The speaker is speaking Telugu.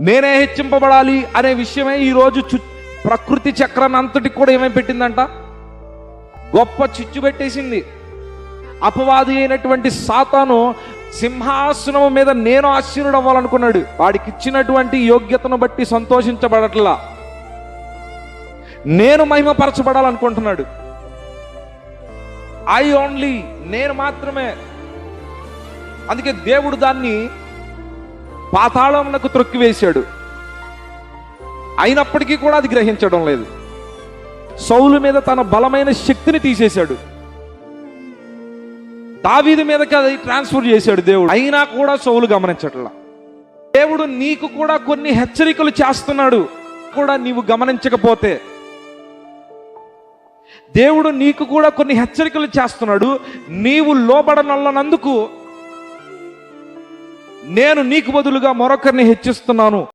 నేనే హెచ్చింపబడాలి అనే విషయమే ఈరోజు చు ప్రకృతి చక్రం అంతటి కూడా ఏమై పెట్టిందంట? గొప్ప చిచ్చు పెట్టేసింది. అపవాది అయినటువంటి సాతాను సింహాసనం మీద నేను ఆశీనుడు అవ్వాలనుకున్నాడు వాడికి ఇచ్చినటువంటి యోగ్యతను బట్టి సంతోషించబడట్లా. నేను మహిమపరచబడాలనుకుంటున్నాడు. ఐ ఓన్లీ నేను మాత్రమే. అందుకే దేవుడు దాన్ని పాతాళమునకు త్రొక్కివేశాడు. అయినప్పటికీ కూడా అది గ్రహించడం లేదు. సౌలు మీద తన బలమైన శక్తిని తీసేశాడు. దావీదు మీదకి అది ట్రాన్స్ఫర్ చేశాడు దేవుడు. అయినా కూడా సౌలు గమనించట్లా. దేవుడు నీకు కూడా కొన్ని హెచ్చరికలు చేస్తున్నాడు. కూడా నీవు గమనించకపోతే. దేవుడు నీకు కూడా కొన్ని హెచ్చరికలు చేస్తున్నాడు. నీవు లోబడనల్లనందుకు నేను నీకు బదులుగా మరొకరిని హెచ్చిస్తున్నాను.